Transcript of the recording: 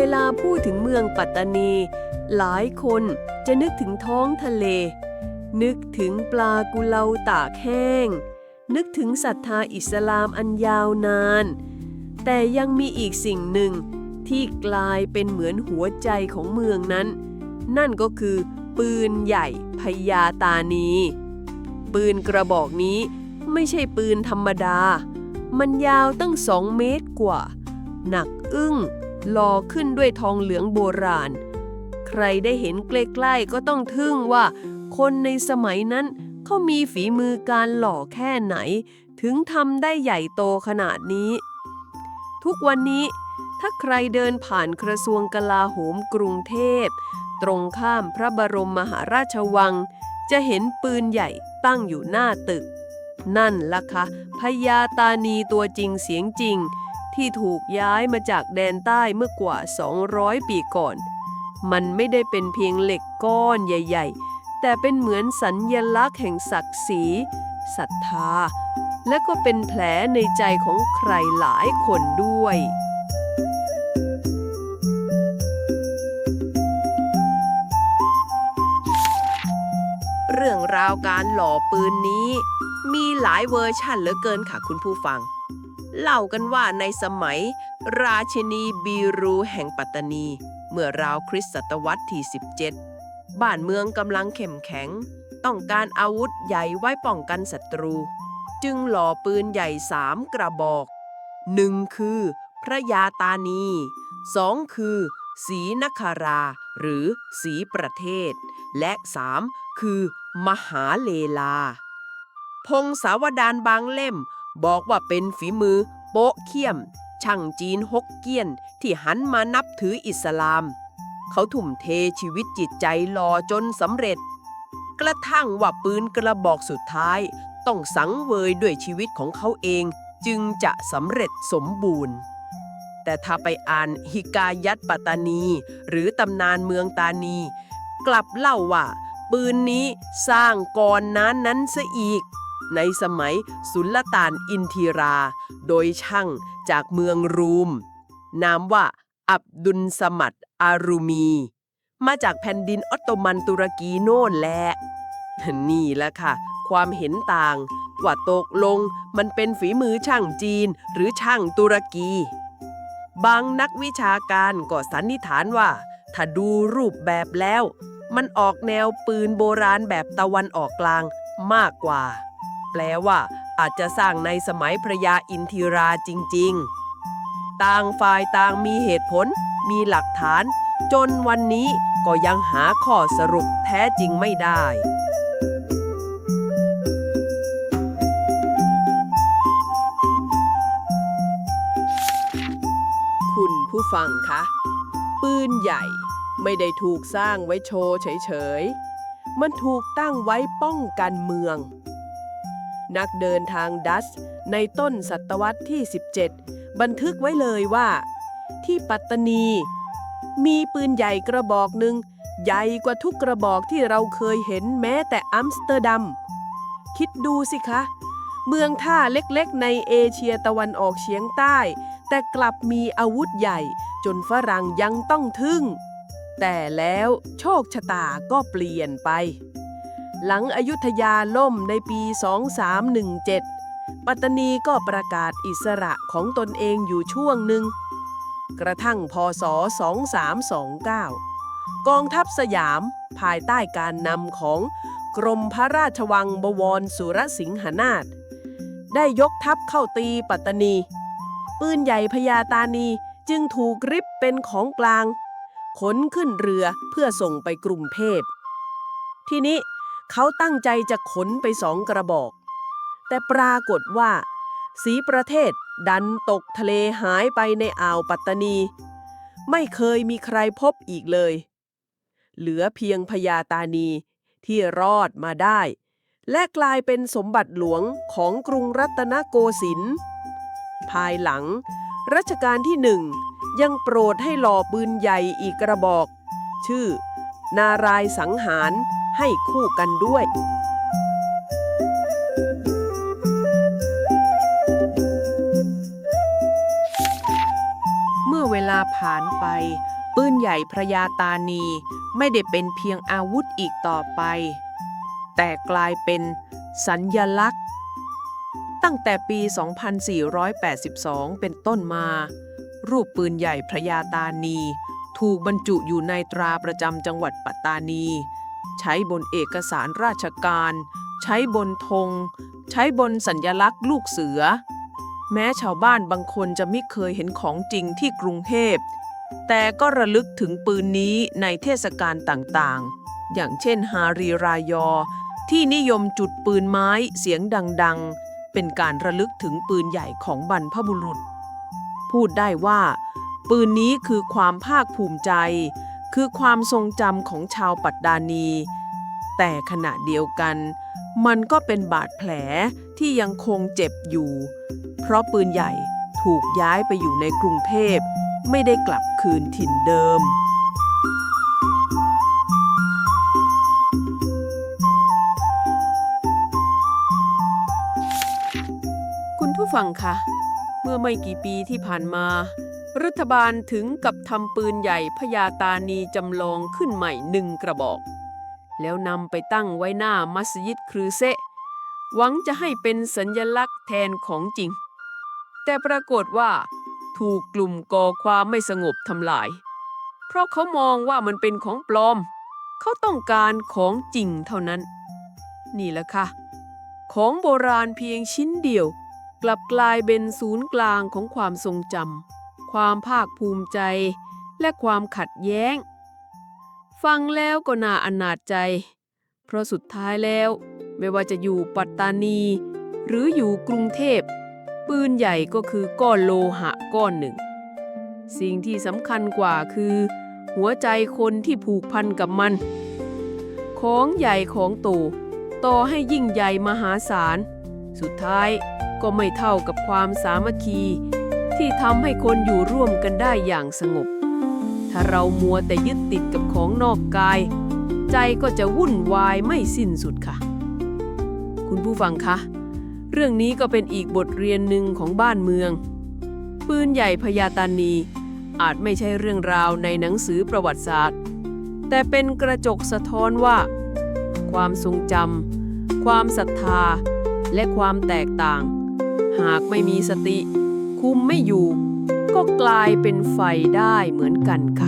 เวลาพูดถึงเมืองปัตตานี หลายคนจะนึกถึงท้องทะเล นึกถึงปลากุเลาตากแห้ง นึกถึงศรัทธาอิสลามอันยาวนาน แต่ยังมีอีกสิ่งหนึ่งที่กลายเป็นเหมือนหัวใจของเมืองนั้น นั่นก็คือ ปืนใหญ่พญาตานี ปืนกระบอกนี้ไม่ใช่ปืนธรรมดา มันยาวตั้งสองเมตรกว่า หนักอึ้ง หล่อขึ้นด้วยทองเหลืองโบราณ ใครได้เห็นใกล้ๆก็ต้องทึ่งว่า คนในสมัยนั้นเขามีฝีมือการหล่อแค่ไหน ถึงทำได้ใหญ่โตขนาดนี้ ทุกวันนี้ ถ้าใครเดินผ่านกระทรวงกลาโหมกรุงเทพ ตรงข้ามพระบรมมหาราชวัง จะเห็นปืนใหญ่ตั้งอยู่หน้าตึก นั่นล่ะค่ะพญาตานีตัวจริงเสียงจริง ที่ถูกย้ายมาจากแดนใต้เมื่อกว่า 200 ปีก่อน มันไม่ได้เป็นเพียงเหล็กก้อนใหญ่ ๆ แต่เป็นเหมือนสัญญลักษณ์แห่งศักดิ์ศรีศรัทธา และก็เป็นแผลในใจของใครหลายคนด้วยเรื่องราวการหล่อปืนนี้ มีหลายเวอร์ชันเหลือเกินค่ะคุณผู้ฟัง เล่ากันว่าในสมัย ราชินีบีรูแห่งปัตตานี เมื่อราวคริสตศตวรรษที่ 17 บ้านเมืองกำลังเข้มแข็ง ต้องการอาวุธใหญ่ไว้ป้องกันศัตรู จึงหล่อปืนใหญ่สามกระบอกหนึ่งคือพระยาตานีสองคือศรีนครา หรือศรีประเทศ และสามคือ มหาเลลา พงศาวดารบางเล่ม บอกว่าเป็นฝีมือ โป๊ะเขี้ยม ช่างจีนฮกเกี้ยนที่หันมานับถืออิสลาม เขาทุ่มเทชีวิตจิตใจรอจนสำเร็จ กระทั่งว่าปืนกระบอกสุดท้าย ต้องสังเวยด้วยชีวิตของเขาเองจึงจะสำเร็จสมบูรณ์ แต่ถ้าไปอ่านฮิกายัตปัตตานี หรือตำนานเมืองตานี กลับเล่าว่า ปืนนี้สร้างก่อนนั้นนั้นซะอีก ในสมัยสุลต่านอินทิรา โดยช่างจากเมืองรูม นามว่า อับดุลสมัดอารูมี มาจากแผ่นดินออตโตมันตุรกีโน่นแหละนี่แหละค่ะ ความเห็นต่าง ว่าตกลงมันเป็นฝีมือช่างจีนหรือช่างตุรกี บางนักวิชาการก็สันนิษฐานว่า ถ้าดูรูปแบบแล้ว มันออกแนวปืนโบราณแบบตะวันออกกลางมากกว่า แปลว่า อาจจะสร้างในสมัยพระยาอินทิราจริง ๆ ต่างฝ่ายต่างมีเหตุผล มีหลักฐาน จนวันนี้ก็ยังหาข้อสรุปแท้จริงไม่ได้คุณผู้ฟังคะ ปืนใหญ่ไม่ได้ถูกสร้างไว้โชว์เฉย ๆ มันถูกตั้งไว้ป้องกันเมือง นักเดินทางดัชในต้นศตวรรษที่ 17 บันทึกไว้เลยว่า ที่ปัตตานี มีปืนใหญ่กระบอกหนึ่งใหญ่กว่าทุกกระบอกที่เราเคยเห็นแม้แต่อัมสเตอร์ดัม คิดดูสิคะ เมืองท่าเล็กๆ ในเอเชียตะวันออกเฉียงใต้ แต่กลับมีอาวุธใหญ่ จนฝรั่งยังต้องทึ่ง แต่แล้วโชคชะตาก็เปลี่ยนไป หลังอยุธยาล่มในปี 2317 ปัตตานีก็ประกาศอิสระของตนเองอยู่ช่วงหนึ่ง กระทั่งพศ 2329 กองทัพสยามภายใต้การนำของกรมพระราชวังบวรสุรสิงหนาถได้ยกทัพเข้าตีปัตตานี ปืนใหญ่พญาตานีจึงถูกริบเป็นของกลาง ขนขึ้นเรือเพื่อส่งไปกรุงเทพทีนี้ เขาตั้งใจจะขนไปสองกระบอก แต่ปรากฏว่า สีประเทศดันตกทะเลหายไปในอ่าวปัตตานี ไม่เคยมีใครพบอีกเลย เหลือเพียงพญาตานีที่รอดมาได้ และกลายเป็นสมบัติหลวงของกรุงรัตนโกสินทร์ภายหลัง รัชกาลที่หนึ่งยังโปรดให้หล่อปืนใหญ่อีกกระบอก ชื่อ นารายสังหาร ให้คู่กันด้วยเมื่อเวลาผ่านไป ปืนใหญ่พระยาตานีไม่ได้เป็นเพียงอาวุธอีกต่อไป แต่กลายเป็นสัญญลักษณ์ ตั้งแต่ปี 2482 เป็นต้นมา รูปปืนใหญ่พระยาตานี ถูกบรรจุอยู่ในตราประจำจังหวัดปัตตานี ใช้บนเอกสารราชการ ใช้บนธง ใช้บนสัญญลักษณ์ลูกเสือ แม้ชาวบ้านบางคนจะไม่เคยเห็นของจริงที่กรุงเทพ แต่ก็ระลึกถึงปืนนี้ในเทศกาลต่างๆ อย่างเช่นฮารีรายอ ที่นิยมจุดปืนไม้เสียงดังๆ เป็นการระลึกถึงปืนใหญ่ของบรรพบุรุษ พูดได้ว่า ปืนนี้คือความภาคภูมิใจ คือความทรงจำของชาวปัตตานี แต่ขณะเดียวกัน มันก็เป็นบาดแผลที่ยังคงเจ็บอยู่ เพราะปืนใหญ่ถูกย้ายไปอยู่ในกรุงเทพ ไม่ได้กลับคืนถิ่นเดิม คุณผู้ฟังคะ เมื่อไม่กี่ปีที่ผ่านมา รัฐบาลถึงกับทำปืนใหญ่พญาตานีจำลองขึ้นใหม่หนึ่งกระบอก แล้วนำไปตั้งไว้หน้ามัสยิดครือเซหวังจะให้เป็นสัญญลักษณ์แทนของจริง แต่ปรากฏว่า ถูกกลุ่มก่อความไม่สงบทำลาย เพราะเขามองว่ามันเป็นของปลอม เขาต้องการของจริงเท่านั้น นี่แหละค่ะ ของโบราณเพียงชิ้นเดียว กลับกลายเป็นศูนย์กลางของความทรงจำ ความภาคภูมิใจ และความขัดแย้ง ฟังแล้วก็น่าอนาจใจ เพราะสุดท้ายแล้ว ไม่ว่าจะอยู่ปัตตานี หรืออยู่กรุงเทพ ปืนใหญ่ก็คือก้อนโลหะก้อนหนึ่ง สิ่งที่สำคัญกว่าคือ หัวใจคนที่ผูกพันกับมัน ของใหญ่ของโตต่อให้ยิ่งใหญ่มหาศาล สุดท้ายก็ไม่เท่ากับความสามัคคี ที่ทำให้คนอยู่ร่วมกันได้อย่างสงบ ถ้าเรามัวแต่ยึดติดกับของนอกกาย ใจก็จะวุ่นวายไม่สิ้นสุดค่ะ คุณผู้ฟังคะ เรื่องนี้ก็เป็นอีกบทเรียนหนึ่งของบ้านเมือง ปืนใหญ่พญาตานีอาจไม่ใช่เรื่องราวในหนังสือประวัติศาสตร์ แต่เป็นกระจกสะท้อนว่า ความทรงจำความศรัทธา และความแตกต่าง หากไม่มีสติ คุมไม่อยู่ ก็กลายเป็นไฟได้เหมือนกันค่ะ